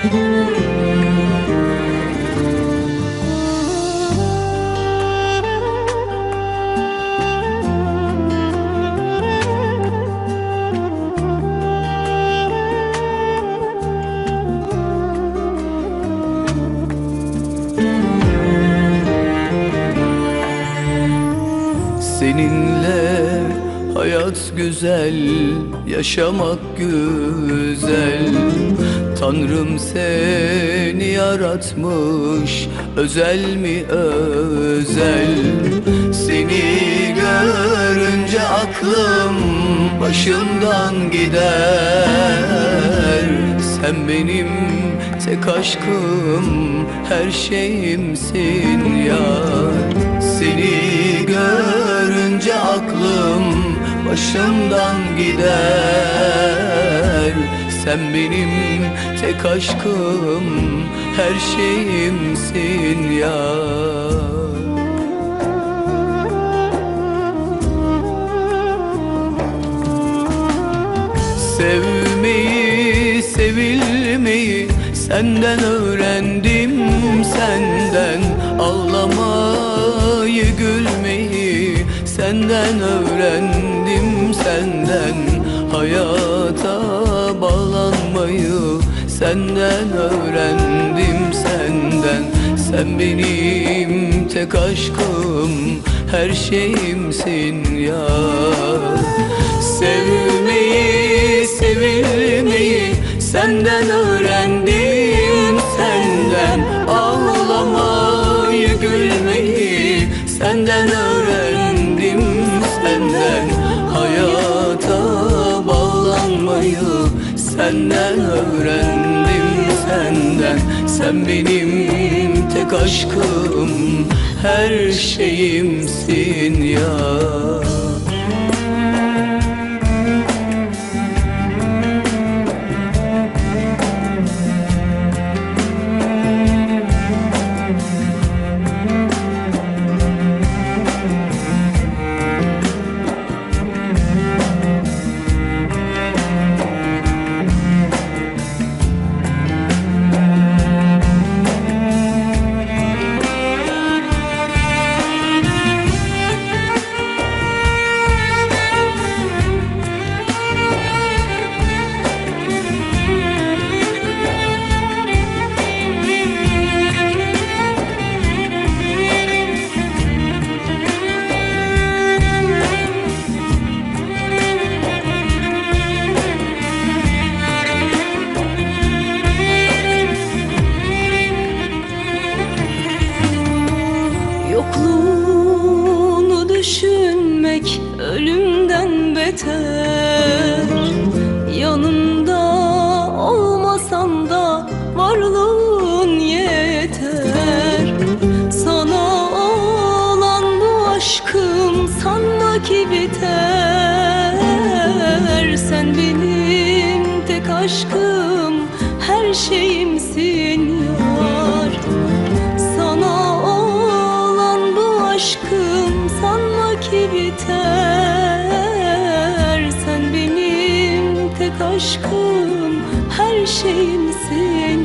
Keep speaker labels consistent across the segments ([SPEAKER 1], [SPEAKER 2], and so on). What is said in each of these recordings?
[SPEAKER 1] Seninle hayat güzel, yaşamak güzel. Tanrım seni yaratmış, özel mi özel? Seni görünce aklım başımdan gider. Sen benim tek aşkım, her şeyimsin ya. Seni görünce aklım başımdan gider Sen benim tek aşkım, her şeyimsin ya. Sevmeyi, sevilmeyi senden öğrendim. Senden Ağlamayı, gülmeyi senden öğrendim. Senden Hayata senden öğrendim senden. Sen benim tek aşkım, her şeyimsin ya. Sevmeyi, sevilmeyi senden öğrendim senden. Ağlamayı, gülmeyi senden öğrendim senden öğrendim senden. Sen benim tek aşkım, her şeyimsin ya
[SPEAKER 2] beter Yanımda olmasan da varlığın yeter. Sana olan bu aşkım sanma ki biter. Sen benim tek aşkım her şeyimsin yar. Sana olan bu aşkım sanma ki biter aşkım her şeyimsin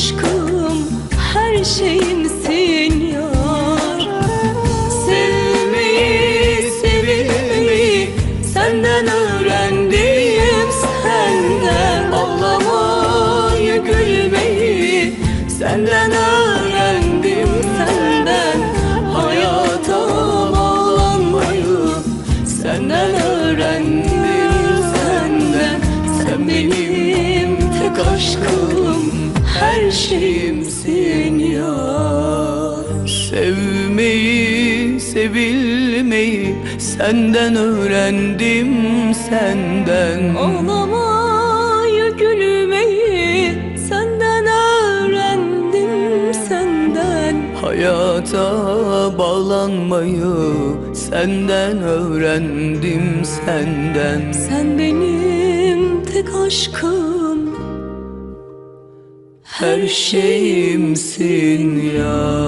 [SPEAKER 2] aşkım, her şeyimsin yar.
[SPEAKER 1] Sevmeyi, sevilmeyi senden öğrendim senden Ağlamayı, gülmeyi senden öğrendim senden Hayata bağlanmayı senden öğrendim senden. Sen benim tek aşkım, şeyimsin ya. Sevmeyi, sevilmeyi senden öğrendim senden.
[SPEAKER 2] Ağlamayı, gülmeyi senden öğrendim senden.
[SPEAKER 1] Hayata bağlanmayı senden öğrendim senden.
[SPEAKER 2] Sen benim tek aşkım
[SPEAKER 1] Her şeyimsin ya